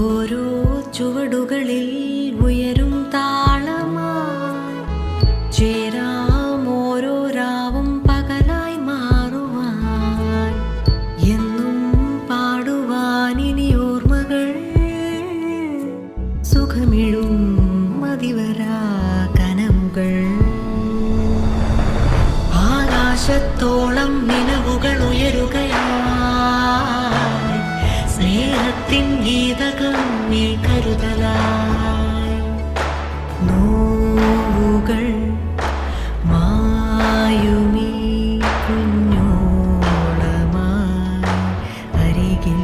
ഓരോ ചുവടുകളിൽ ഉയരും താളമായി ചേരാം ഓരോ രാവും പകലായി മാറുവാൻ. എന്നും പാടുവാൻ ഇനി ഓർമ്മകൾ സുഖമിഴും മതിവരാ കനവുകൾ. ആകാശത്തോളം നിലവുകൾ ഉയരുകയായി ഗീതകം നീ കരുതലായി നോവുകൾ മായുമീ കുഞ്ഞോളമായി അരികിൽ